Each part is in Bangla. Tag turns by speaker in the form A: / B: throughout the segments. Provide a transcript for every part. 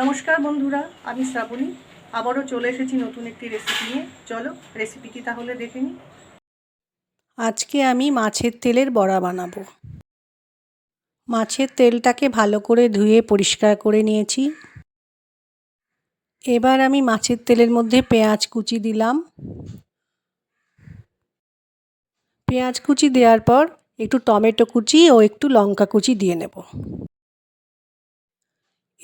A: নমস্কার বন্ধুরা, আমি শ্রাবণী। আবারও চলে এসেছি নতুন একটি রেসিপি নিয়ে। চলো রেসিপিটি তাহলে দেখে নিই। আজকে আমি মাছের তেলের বড়া বানাবো। মাছের তেলটাকে ভালো করে ধুয়ে পরিষ্কার করে নিয়েছি। এবার আমি মাছের তেলের মধ্যে পেঁয়াজ কুচি দিলাম। পেঁয়াজ কুচি দেওয়ার পর একটু টমেটো কুচি ও একটু লঙ্কা কুচি দিয়ে নেব।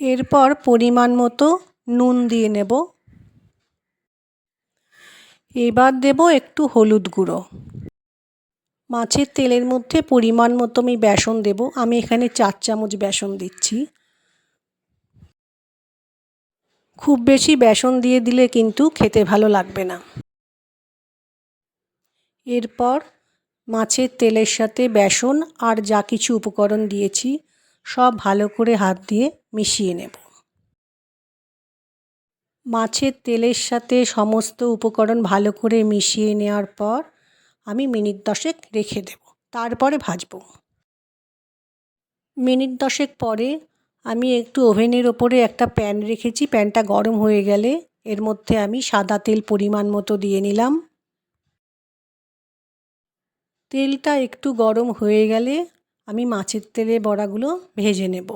A: এরপর পরিমাণ মতো নুন দিয়ে নেব। এবার দেব একটু হলুদ গুঁড়ো। মাছের তেলের মধ্যে পরিমাণ মতো আমি বেসন দেব। আমি এখানে চার চামচ বেসন দিচ্ছি। খুব বেশি বেসন দিয়ে দিলে কিন্তু খেতে ভালো লাগবে না। এরপর মাছের তেলের সাথে বেসন আর যা কিছু উপকরণ দিয়েছি সব ভালো করে হাত দিয়ে মিশিয়ে নেব। মাছের তেলের সাথে সমস্ত উপকরণ ভালো করে মিশিয়ে নেওয়ার পর আমি মিনিট দশেক রেখে দেব, তারপরে ভাজব। মিনিট দশেক পরে আমি একটু ওভেনের ওপরে একটা প্যান রেখেছি, প্যানটা গরম হয়ে গেলে এর মধ্যে আমি সাদা তেল পরিমাণ মতো দিয়ে নিলাম। তেলটা একটু গরম হয়ে গেলে আমি মাছের তেলে বড়াগুলো ভেজে নেব।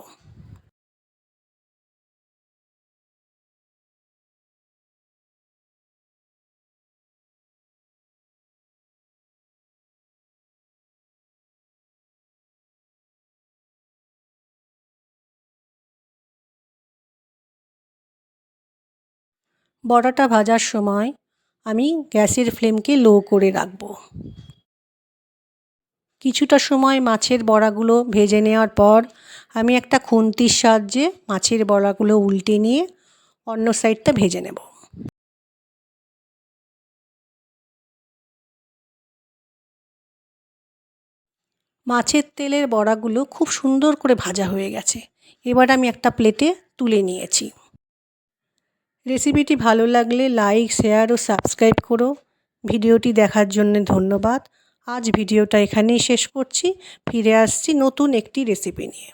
A: বড়াটা ভাজার সময় আমি গ্যাসের ফ্লেমকে লো করে রাখব। কিছুটা সময় মাছের বড়াগুলো ভেজে নেওয়ার পর আমি একটা খুন্তির সাহায্যে মাছের বড়াগুলো উল্টে নিয়ে অন্য সাইডটা ভেজে নেব। মাছের তেলের বড়াগুলো খুব সুন্দর করে ভাজা হয়ে গেছে। এবার আমি একটা প্লেটে তুলে নিয়েছি। রেসিপিটি ভালো লাগলে লাইক, শেয়ার ও সাবস্ক্রাইব করো। ভিডিওটি দেখার জন্য ধন্যবাদ। আজ ভিডিওটা এখানেই শেষ করছি। ফিরে আসছি নতুন একটি রেসিপি নিয়ে।